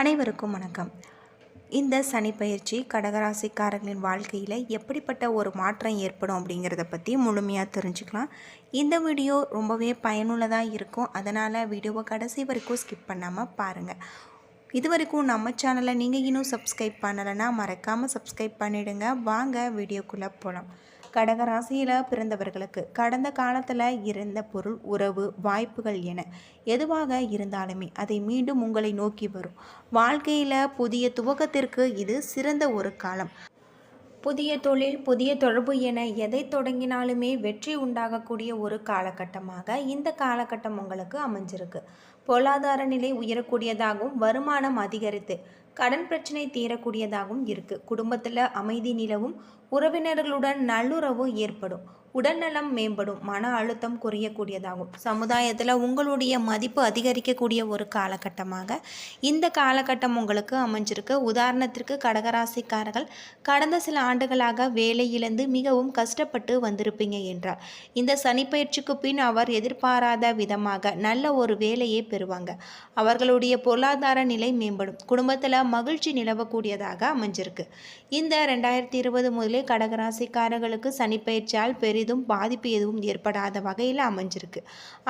அனைவருக்கும் வணக்கம். இந்த சனி பயிற்சி கடகராசிக்காரர்களின் வாழ்க்கையில் எப்படிப்பட்ட ஒரு மாற்றம் ஏற்படும் அப்படிங்கிறத பற்றி முழுமையாக தெரிஞ்சுக்கலாம். இந்த வீடியோ ரொம்பவே பயனுள்ளதாக இருக்கும். அதனால் வீடியோவை கடைசி வரைக்கும் ஸ்கிப் பண்ணாமல் பாருங்கள் இது வரைக்கும் நம்ம சேனலை நீங்கள் இன்னும் சப்ஸ்கிரைப் பண்ணலைன்னா மறக்காமல் சப்ஸ்கிரைப் பண்ணிவிடுங்க வாங்க வீடியோக்குள்ளே போகலாம் கடகராசியில் பிறந்தவர்களுக்கு கடந்த காலத்தில் இருந்த பொருள் உறவு வாய்ப்புகள் என எதுவாக இருந்தாலுமே அதை மீண்டும் உங்களை நோக்கி வரும். வாழ்க்கையில் புதிய துவக்கத்திற்கு இது சிறந்த ஒரு காலம். புதிய தொழில் புதிய தொடர்பு என எதை தொடங்கினாலுமே வெற்றி உண்டாகக்கூடிய ஒரு காலகட்டமாக இந்த காலகட்டம் உங்களுக்கு அமைஞ்சிருக்கு. பொருளாதார நிலை உயரக்கூடியதாகவும் வருமானம் அதிகரித்து கடன் பிரச்சனை தீரக்கூடியதாகவும் இருக்குது குடும்பத்தில் அமைதி நிலவும் உறவினர்களுடன் நல்லுறவு ஏற்படும். உடல்நலம் மேம்படும் மன அழுத்தம் குறையக்கூடியதாகும். சமுதாயத்தில் உங்களுடைய மதிப்பு அதிகரிக்கக்கூடிய ஒரு காலகட்டமாக இந்த காலகட்டம் உங்களுக்கு அமைஞ்சிருக்கு. உதாரணத்திற்கு கடகராசிக்காரர்கள் கடந்த சில ஆண்டுகளாக வேலை இழந்து மிகவும் கஷ்டப்பட்டு வந்திருப்பீங்க என்றார் இந்த சனிப்பயிற்சிக்கு பின் அவர் எதிர்பாராத விதமாக நல்ல ஒரு வேலையை பெறுவாங்க. அவர்களுடைய பொருளாதார நிலை மேம்படும். குடும்பத்தில் மகிழ்ச்சி நிலவக்கூடியதாக அமைஞ்சிருக்கு. இந்த ரெண்டாயிரத்தி இருபது முதலே கடகராசிக்காரர்களுக்கு சனிப்பயிற்சியால் பெரிதும் பாதிப்பு எதுவும் ஏற்படாத வகையில் அமைஞ்சிருக்கு.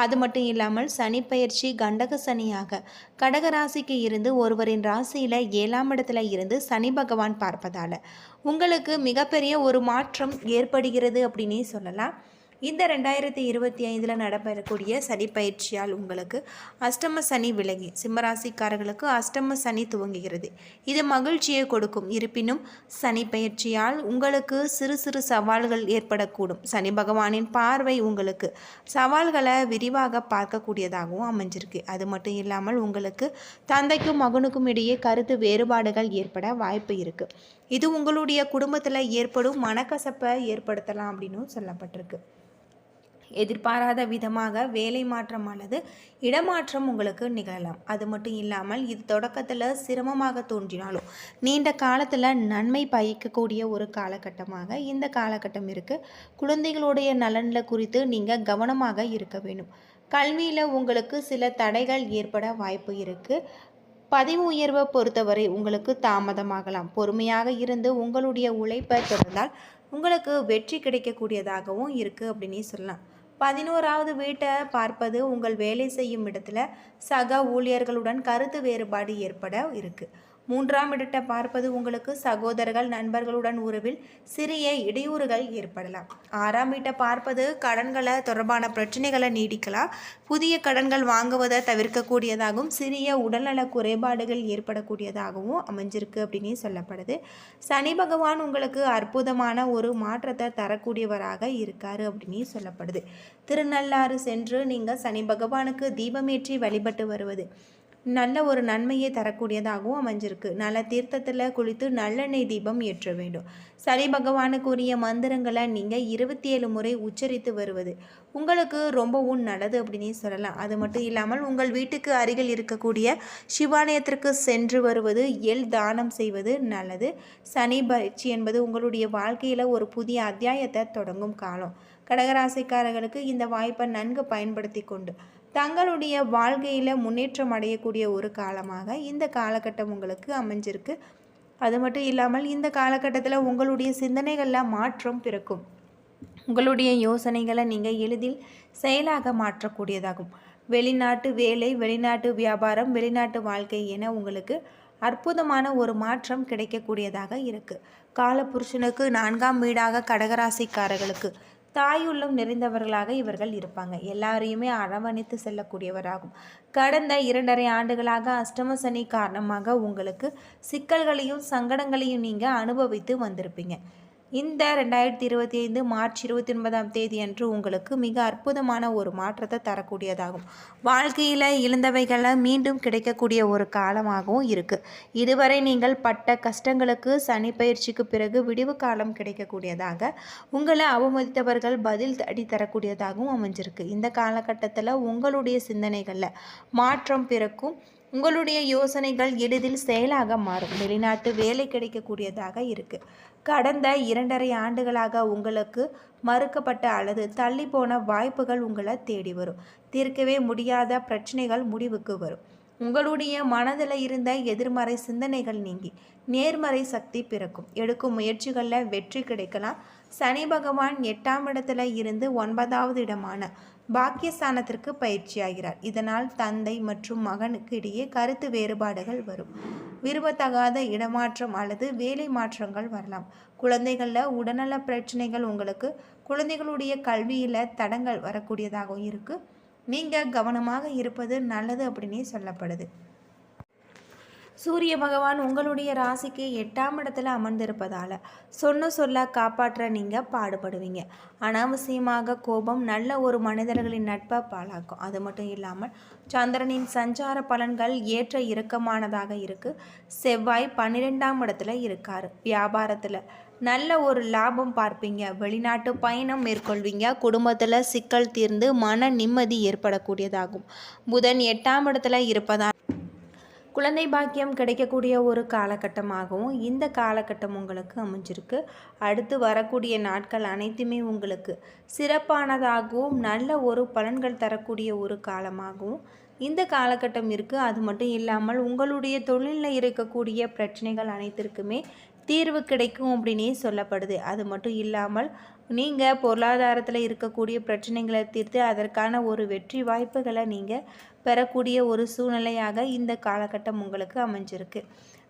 அது மட்டும் இல்லாமல் சனி பயிற்சி கண்டக சனியாக கடகராசிக்கு இருந்து ஒருவரின் ராசியில் ஏழாம் இடத்துல இருந்து சனி பகவான் பார்ப்பதால் உங்களுக்கு மிகப்பெரிய ஒரு மாற்றம் ஏற்படுகிறது அப்படின்னே சொல்லலாம். இந்த ரெண்டாயிரத்தி இருபத்தி ஐந்தில் நடைபெறக்கூடிய சனி பயிற்சியால் உங்களுக்கு அஷ்டம சனி விலகி சிம்மராசிக்காரர்களுக்கு அஷ்டம சனி துவங்குகிறது. இது மகிழ்ச்சியை கொடுக்கும். இருப்பினும் சனி பயிற்சியால் உங்களுக்கு சிறு சிறு சவால்கள் ஏற்படக்கூடும். சனி பகவானின் பார்வை உங்களுக்கு சவால்களை விரிவாக பார்க்கக்கூடியதாகவும் அமைஞ்சிருக்கு. அது மட்டும் இல்லாமல் உங்களுக்கு தந்தைக்கும் மகனுக்கும் இடையே கருத்து வேறுபாடுகள் ஏற்பட வாய்ப்பு இருக்குது இது உங்களுடைய குடும்பத்தில் ஏற்படும் மனக்கசப்பை ஏற்படுத்தலாம் அப்படின்னு சொல்லப்பட்டிருக்கு. எதிர்பாராத விதமாக வேலை மாற்றம் அல்லது இடமாற்றம் உங்களுக்கு நிகழலாம். அது மட்டும் இல்லாமல் இது தொடக்கத்தில் சிரமமாக தோன்றினாலும் நீண்ட காலத்தில் நன்மை பயக்கக்கூடிய ஒரு காலகட்டமாக இந்த காலகட்டம் இருக்குது குழந்தைகளுடைய நலனில் குறித்து நீங்கள் கவனமாக இருக்க வேண்டும். கல்வியில் உங்களுக்கு சில தடைகள் ஏற்பட வாய்ப்பு இருக்குது பதவி உயர்வை பொறுத்தவரை உங்களுக்கு தாமதமாகலாம். பொறுமையாக இருந்து உங்களுடைய உழைப்பை தொடர்ந்தால் உங்களுக்கு வெற்றி கிடைக்கக்கூடியதாகவும் இருக்குது அப்படின்னே சொல்லலாம். பதினோராவது வீட்டை பார்ப்பது உங்கள் வேலை செய்யும் இடத்துல சக ஊழியர்களுடன் கருத்து வேறுபாடு ஏற்பட இருக்குது மூன்றாம் இடத்தை பார்ப்பது உங்களுக்கு சகோதரர்கள் நண்பர்களுடன் உறவில் சிறிய இடையூறுகள் ஏற்படலாம். ஆறாம் வீட்டை பார்ப்பது கடன்களை தொடர்பான பிரச்சனைகளை நீடிக்கலாம். புதிய கடன்கள் வாங்குவதை தவிர்க்கக்கூடியதாகவும் சிறிய உடல்நல குறைபாடுகள் ஏற்படக்கூடியதாகவும் அமைஞ்சிருக்கு அப்படின்னு சொல்லப்படுது. சனி பகவான் உங்களுக்கு அற்புதமான ஒரு மாற்றத்தை தரக்கூடியவராக இருக்காரு அப்படின்னு சொல்லப்படுது. திருநள்ளாறு சென்று நீங்கள் சனி பகவானுக்கு தீபமேற்றி வழிபட்டு வருவது நல்ல ஒரு நன்மையை தரக்கூடியதாகவும் அமைஞ்சிருக்கு. நல்ல தீர்த்தத்தில் குளித்து நல்லெண்ணெய் தீபம் ஏற்ற வேண்டும். சனி பகவானுக்குரிய மந்திரங்களை நீங்கள் இருபத்தி ஏழு முறை உச்சரித்து வருவது. உங்களுக்கு ரொம்பவும் நல்லது அப்படின்னு சொல்லலாம். அது மட்டும் இல்லாமல் உங்கள் வீட்டுக்கு அருகில் இருக்கக்கூடிய சிவாலயத்திற்கு சென்று வருவது எல் தானம் செய்வது நல்லது. சனி பயிற்சி என்பது உங்களுடைய வாழ்க்கையில் ஒரு புதிய அத்தியாயத்தை தொடங்கும் காலம். கடகராசிக்காரர்களுக்கு இந்த வாய்ப்பை நன்கு பயன்படுத்தி கொண்டு தங்களுடைய வாழ்க்கையில் முன்னேற்றம் அடையக்கூடிய ஒரு காலமாக இந்த காலகட்டம் உங்களுக்கு அமைஞ்சிருக்கு. அது மட்டும் இல்லாமல் இந்த காலகட்டத்தில் உங்களுடைய சிந்தனைகளில் மாற்றம் பிறக்கும். உங்களுடைய யோசனைகளை நீங்கள் எளிதில் செயலாக மாற்றக்கூடியதாகும். வெளிநாட்டு வேலை வெளிநாட்டு வியாபாரம் வெளிநாட்டு வாழ்க்கை என உங்களுக்கு அற்புதமான ஒரு மாற்றம் கிடைக்கக்கூடியதாக இருக்குது காலபுருஷனுக்கு நான்காம் வீடாக கடகராசிக்காரர்களுக்கு தாயுள்ளம் நிறைந்தவர்களாக இவர்கள் இருப்பாங்க. எல்லாரையுமே அரவணைத்து செல்லக்கூடியவராகும். கடந்த இரண்டரை ஆண்டுகளாக அஷ்டம சனி காரணமாக உங்களுக்கு சிக்கல்களையும் சங்கடங்களையும் நீங்கள் அனுபவித்து வந்திருப்பீங்க. இந்த ரெண்டாயிரத்தி இருபத்தி ஐந்து மார்ச் இருபத்தி ஒன்பதாம் தேதி அன்று உங்களுக்கு மிக அற்புதமான ஒரு மாற்றத்தை தரக்கூடியதாகும். வாழ்க்கையில் இழந்தவைகளை மீண்டும் கிடைக்கக்கூடிய ஒரு காலமாகவும் இருக்குது இதுவரை நீங்கள் பட்ட கஷ்டங்களுக்கு சனி பயிற்சிக்கு பிறகு விடிவு காலம் கிடைக்கக்கூடியதாக உங்களை அவமதித்தவர்கள் பதில் அடி தரக்கூடியதாகவும் அமைஞ்சிருக்கு. இந்த காலகட்டத்தில் உங்களுடைய சிந்தனைகளில் மாற்றம் பிறக்கும். உங்களுடைய யோசனைகள் எளிதில் செயலாக மாறும். வெளிநாட்டு வேலை கிடைக்கக்கூடியதாக இருக்குது கடந்த இரண்டரை ஆண்டுகளாக உங்களுக்கு மறுக்கப்பட்ட அல்லது தள்ளி போன வாய்ப்புகள் உங்களை தேடி வரும். தீர்க்கவே முடியாத பிரச்சனைகள் முடிவுக்கு வரும். உங்களுடைய மனதில் இருந்த எதிர்மறை சிந்தனைகள் நீங்கி நேர்மறை சக்தி பிறக்கும். எடுக்கும் முயற்சிகளில் வெற்றி கிடைக்கலாம். சனி பகவான் எட்டாம் இடத்துல இருந்து ஒன்பதாவது இடமான பாக்கியஸ்தானத்திற்கு பயிற்சியாகிறார். இதனால் தந்தை மற்றும் மகனுக்கு இடையே கருத்து வேறுபாடுகள் வரும். விரும்பத்தகாத இடமாற்றம் அல்லது வேலை மாற்றங்கள் வரலாம். குழந்தைகளில் உடல்நல பிரச்சனைகள் உங்களுக்கு குழந்தைகளுடைய கல்வியில் தடங்கள் வரக்கூடியதாகவும் இருக்குது நீங்கள் கவனமாக இருப்பது நல்லது அப்படின்னே சொல்லப்படுது. சூரிய பகவான் உங்களுடைய ராசிக்கு எட்டாம் இடத்துல அமர்ந்திருப்பதால் சொன்ன சொல்ல காப்பாற்ற நீங்கள் பாடுபடுவீங்க. அனாவசியமாக கோபம் நல்ல ஒரு மனிதர்களின் நட்பை பாழாக்கும். அது மட்டும் இல்லாமல் சந்திரனின் சஞ்சார பலன்கள் ஏற்ற இறுக்கமானதாக இருக்குது செவ்வாய் பன்னிரெண்டாம் இடத்துல இருக்கார். வியாபாரத்தில் நல்ல ஒரு லாபம் பார்ப்பீங்க. வெளிநாட்டு பயணம் மேற்கொள்வீங்க. குடும்பத்தில் சிக்கல் தீர்ந்து மன நிம்மதி ஏற்படக்கூடியதாகும். புதன் எட்டாம் இடத்துல இருப்பதால் குழந்தை பாக்கியம் கிடைக்கக்கூடிய ஒரு காலகட்டமாகவும் இந்த காலகட்டம் உங்களுக்கு அமைஞ்சிருக்கு. அடுத்து வரக்கூடிய நாட்கள் அனைத்துமே உங்களுக்கு சிறப்பானதாகவும் நல்ல ஒரு பலன்கள் தரக்கூடிய ஒரு காலமாகவும் இந்த காலகட்டம் இருக்குது அது மட்டும் இல்லாமல் உங்களுடைய தொழிலில் இருக்கக்கூடிய பிரச்சனைகள் அனைத்திற்குமே தீர்வு கிடைக்கும் அப்படின்னே சொல்லப்படுது. அது மட்டும் இல்லாமல் நீங்கள் பொருளாதாரத்தில் இருக்கக்கூடிய பிரச்சனைகளை தீர்த்து அதற்கான ஒரு வெற்றி வாய்ப்புகளை நீங்கள் பெறக்கூடிய ஒரு சூழ்நிலையாக இந்த காலகட்டம் உங்களுக்கு அமைஞ்சிருக்கு.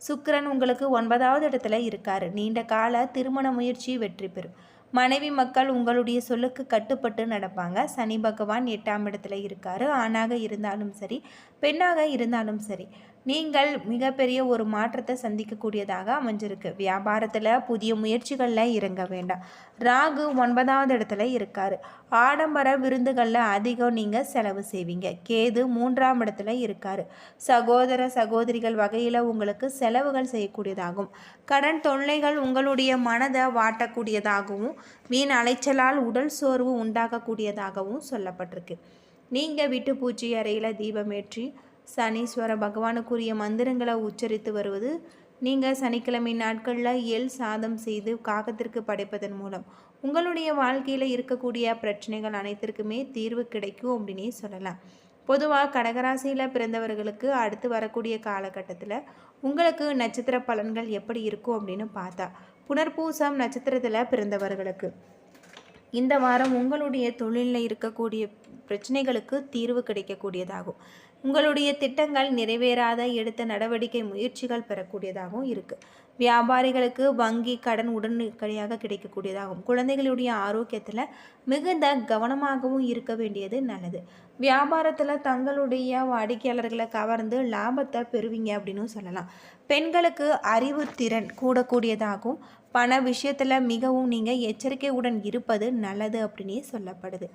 சுக்கரன் உங்களுக்கு ஒன்பதாவது இடத்துல இருக்கார். நீண்ட கால திருமண முயற்சி வெற்றி பெறும். மனைவி மக்கள் உங்களுடைய சொல்லுக்கு கட்டுப்பட்டு நடப்பாங்க. சனி பகவான் எட்டாம் இடத்துல இருக்காரு. ஆணாக இருந்தாலும் சரி பெண்ணாக இருந்தாலும் சரி. நீங்கள் மிகப்பெரிய ஒரு மாற்றத்தை சந்திக்கக்கூடியதாக அமைஞ்சிருக்கு. வியாபாரத்தில் புதிய முயற்சிகளில் இறங்க வேண்டாம். ராகு ஒன்பதாவது இடத்துல இருக்கார். ஆடம்பர விருந்துகளில் அதிகம் நீங்கள் செலவு செய்வீங்க. கேது மூன்றாம் இடத்துல இருக்கார். சகோதர சகோதரிகள் வகையில் உங்களுக்கு செலவுகள் செய்யக்கூடியதாகும். கடன் தொல்லைகள் உங்களுடைய மனதை வாட்டக்கூடியதாகவும் வீண் அலைச்சலால் உடல் சோர்வு உண்டாகக்கூடியதாகவும் சொல்லப்பட்டிருக்கு. நீங்கள் வீட்டு பூச்சி அறையில் தீபமேற்றி சனீஸ்வர பகவானுக்குரிய மந்திரங்களை உச்சரித்து வருவது நீங்கள் சனிக்கிழமை நாட்களில் எல் சாதம் செய்து காகத்திற்கு படைப்பதன் மூலம். உங்களுடைய வாழ்க்கையில் இருக்கக்கூடிய பிரச்சனைகள் அனைத்திற்குமே தீர்வு கிடைக்கும் அப்படின்னே சொல்லலாம். பொதுவாக கடகராசியில் பிறந்தவர்களுக்கு அடுத்து வரக்கூடிய காலகட்டத்தில் உங்களுக்கு நட்சத்திர பலன்கள் எப்படி இருக்கும் அப்படின்னு பார்த்தா புனர்பூசம் நட்சத்திரத்தில் பிறந்தவர்களுக்கு. இந்த வாரம் உங்களுடைய தொழிலில் இருக்கக்கூடிய பிரச்சனைகளுக்கு தீர்வு கிடைக்கக்கூடியதாகும். உங்களுடைய திட்டங்கள் நிறைவேறாத எடுத்த நடவடிக்கை முயற்சிகள் பெறக்கூடியதாகவும் இருக்குது வியாபாரிகளுக்கு வங்கி கடன் உடனடியாக கிடைக்கக்கூடியதாகும் குழந்தைகளுடைய ஆரோக்கியத்தில் மிகுந்த கவனமாகவும் இருக்க வேண்டியது நல்லது. வியாபாரத்தில் தங்களுடைய வாடிக்கையாளர்களை கவர்ந்து லாபத்தை பெறுவீங்க அப்படின்னு சொல்லலாம். பெண்களுக்கு அறிவு திறன் கூடக்கூடியதாகவும் பண விஷயத்தில் மிகவும் நீங்கள் எச்சரிக்கையுடன் இருப்பது நல்லது அப்படின்னே சொல்லப்படுது.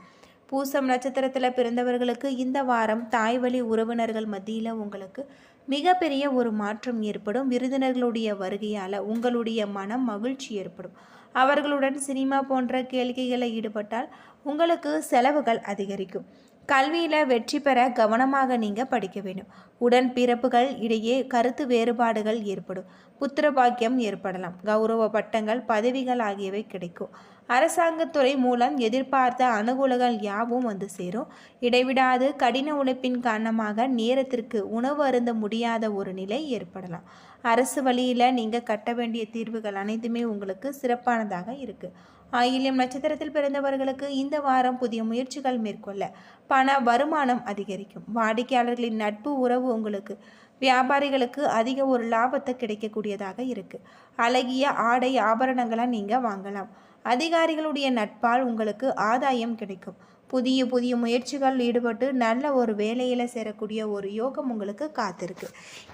பூசம் நட்சத்திரத்தில் பிறந்தவர்களுக்கு இந்த வாரம் தாய் வழி உறவினர்கள் மத்தியில் உங்களுக்கு மிகப்பெரிய ஒரு மாற்றம் ஏற்படும். விருந்தினர்களுடைய வருகையால் உங்களுடைய மனம் மகிழ்ச்சி ஏற்படும். அவர்களுடன் சினிமா போன்ற கேளிக்கைகளில் ஈடுபட்டால் உங்களுக்கு செலவுகள் அதிகரிக்கும். கல்வியில் வெற்றி பெற கவனமாக நீங்கள் படிக்க வேண்டும். உடன் பிறப்புகள் இடையே கருத்து வேறுபாடுகள் ஏற்படும். புத்திர பாக்கியம் ஏற்படலாம். கௌரவ பட்டங்கள் பதவிகள் ஆகியவை கிடைக்கும். அரசாங்கத்துறை மூலம் எதிர்பார்த்த அனுகூலங்கள் யாவும் வந்து சேரும். இடைவிடாது. கடின உழைப்பின் காரணமாக நேரத்திற்கு உணவு அருந்த முடியாத ஒரு நிலை ஏற்படலாம். அரசு வழியில் நீங்கள் கட்ட வேண்டிய தீர்வுகள் அனைத்துமே உங்களுக்கு சிறப்பானதாக இருக்குது ஆயில்யம் நட்சத்திரத்தில் பிறந்தவர்களுக்கு இந்த வாரம் புதிய முயற்சிகள் மேற்கொள்ள பண வருமானம் அதிகரிக்கும். வாடிக்கையாளர்களின் நட்பு உறவு உங்களுக்கு வியாபாரிகளுக்கு அதிக ஒரு லாபத்தை கிடைக்கக்கூடியதாக இருக்குது அழகிய ஆடை ஆபரணங்களை நீங்கள் வாங்கலாம். அதிகாரிகளுடைய நட்பால் உங்களுக்கு ஆதாயம் கிடைக்கும். புதிய புதிய முயற்சிகள் ஈடுபட்டு நல்ல ஒரு வேலையில் சேரக்கூடிய ஒரு யோகம் உங்களுக்கு காத்திருக்கு.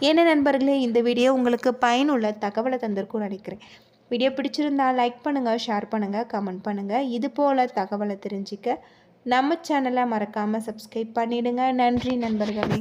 என்ன நண்பர்களே இந்த வீடியோ உங்களுக்கு பயனுள்ள தகவலை தந்திருக்கும் நினைக்கிறேன். வீடியோ பிடிச்சிருந்தா லைக் பண்ணுங்கள் ஷேர் பண்ணுங்கள் கமெண்ட் பண்ணுங்கள் இது போல் தகவலை தெரிஞ்சிக்க நம்ம சேனலை மறக்காமல் சப்ஸ்கிரைப் பண்ணிவிடுங்க நன்றி நண்பர்களே.